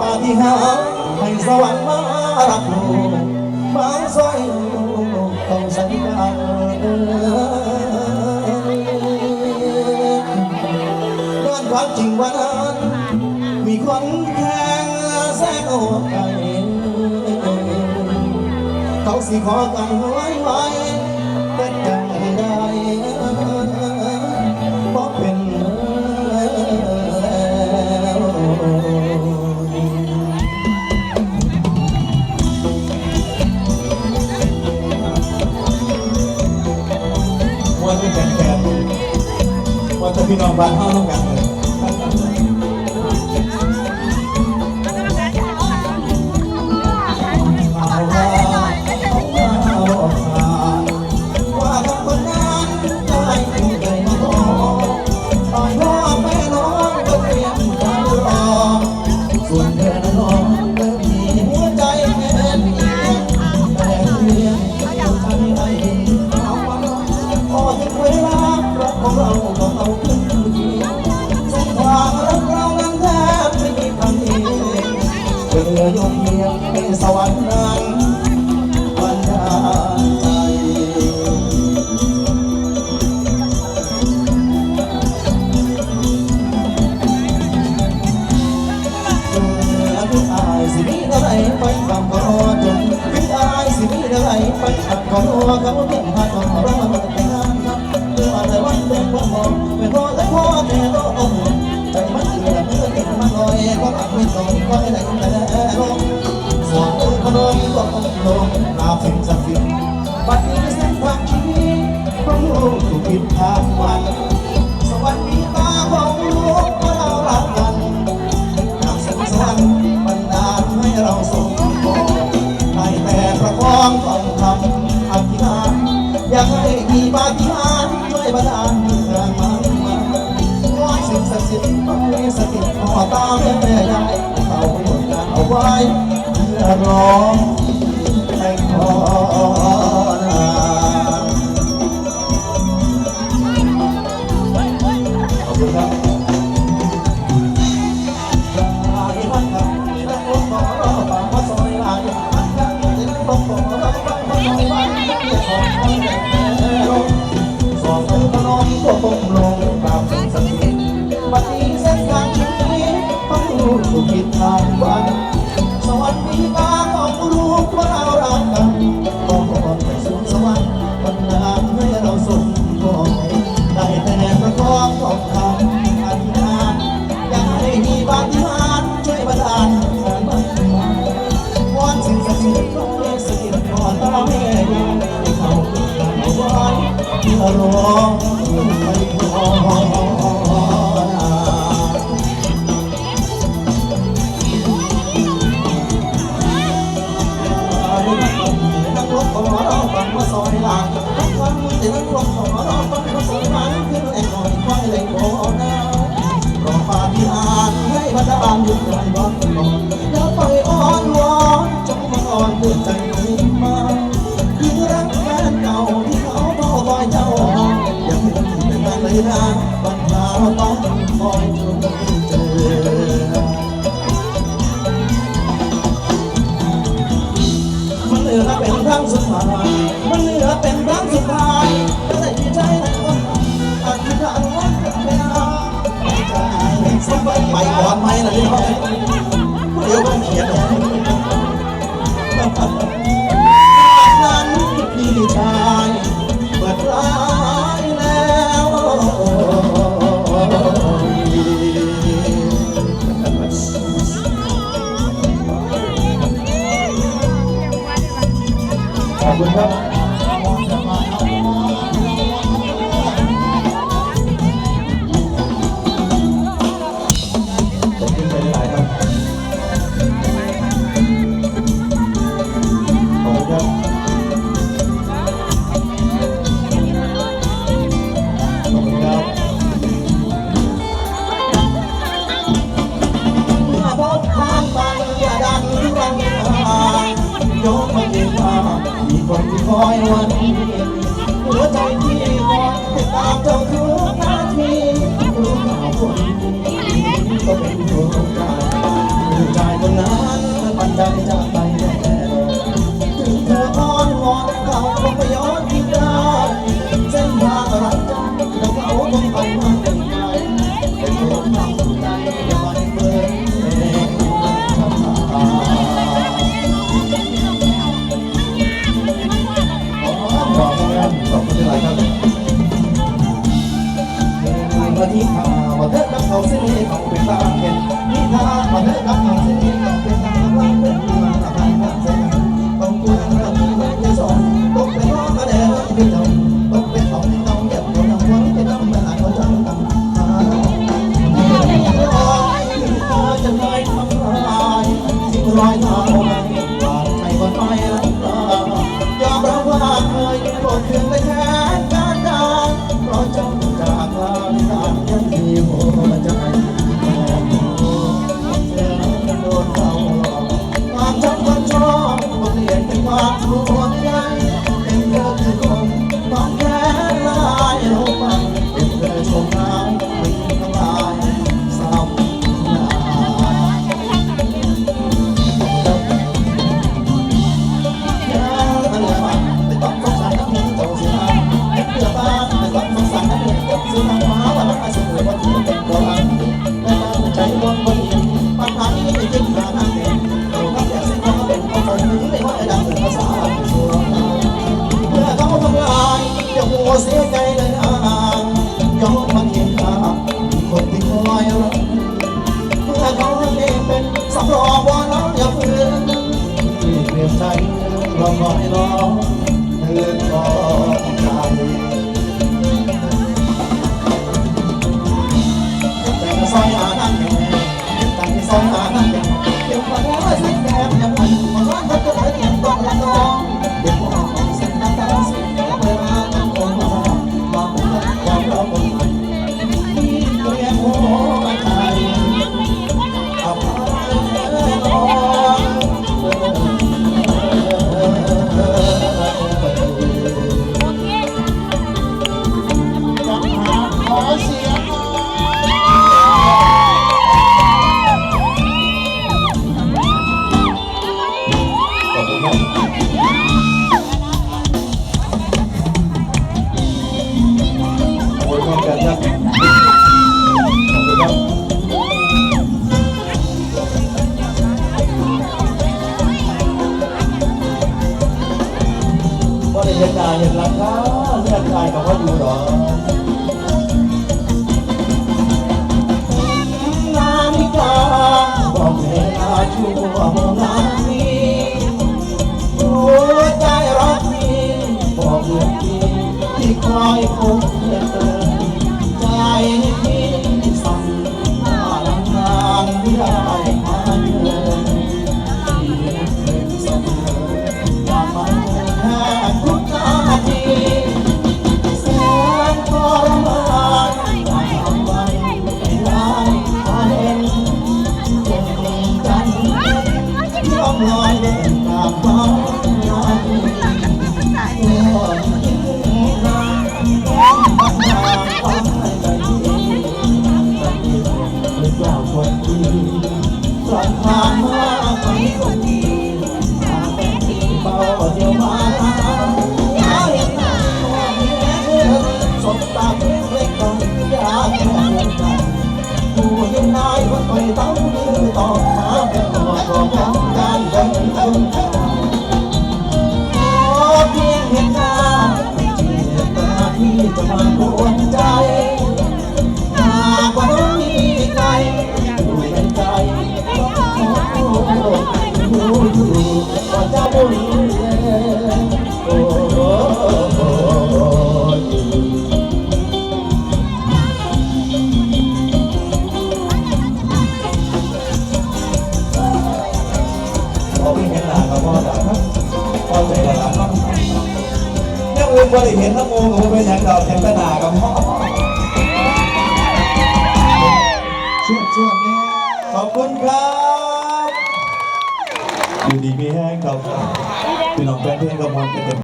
ปาฏิหาริย์ให้สวรรค์มารับลูกบางซอยต้องสัญญาเดินความจริงวันนั้นมีคนแข่งแสนโอ้ไกลเขาสิขอกันไว้ไว้ พี่น้องบ้านเฮาต้องกัน ของเรางรักเรานั้นแทบไม่มีทางเองเธอยกเยียงให้สวรรค์นั้นบันดาลใจพี่อายสิมีอะไรไปทำก็จนพี่อายสิมีอะไรไปทำก็เขา ต้องลงลาสิ่งศักดิ์สิทธิ์บัดนี้เส้นทางชีวิตของลูกถูกปิดทางวัน สวัสดีตาของลูกว่าเรารักกันจากสวรรค์บันดาให้เราสมปองได้แต่ประคองต้องทำอธิษฐานอยากให้มีปาฏิหาริย์ช่วยบันดาลให้เกิดมันมาขอสิ่งศักดิ์สิทธิ์ต้องมีสติขอตาแม่แม่ยายเอาไปผลงานเอาไว้เพื่อร้อง ผิดทางวันสวัสดีตาของลูกว่าเรารักกันขอพรไปสู่สวรรค์บันดาลให้เราสมปองได้แต่ประคองต้องทำอธิษฐานอยากให้มีปาฏิหาริย์ช่วยบันดาลให้มันมาวอนสิ่งศักดิ์สิทธิ์ต้องเรียกสถิตขอตาแม่ยาให้เขาเอาไว้เพื่อรอ ซอยหลังทุกวันแต่นักรบขอร้องฟังว่าซอยหลังขึ้นไอ้หน่อยควายเลยโอ้นะรอปาฏิหาริย์ให้บรรดาลหยุดไหลร้อนก่อนอย่าไปอ้อนวอนจงมาอ่อนด้วยใจมาคือรักแฟนเก่าที่เขาพ่อคอยเจ้าอย่าเพิ่งเป็นกันเลยนะปัญหาต้องคอยจนเจอมัน ไปก่อนไหมล่ะพี่น้องเดี๋ยวต้องเขียนเลยนั้นพี่ชายเปิดร้ายแล้วขอบคุณครับ on and on. ชั่วโมง ผู้เห็นนายคนไปต้อง เราก็จะก็ใจละละยังอื่นบริเห็นละงูหนูเป็นอย่างดอกเห็นตะหนากับพ่อช่วดชวดเนี่ยขอบคุณครับอยู่ดีมีแห้งครับพี่น้องแฟนเพลงกำลันจะเต็น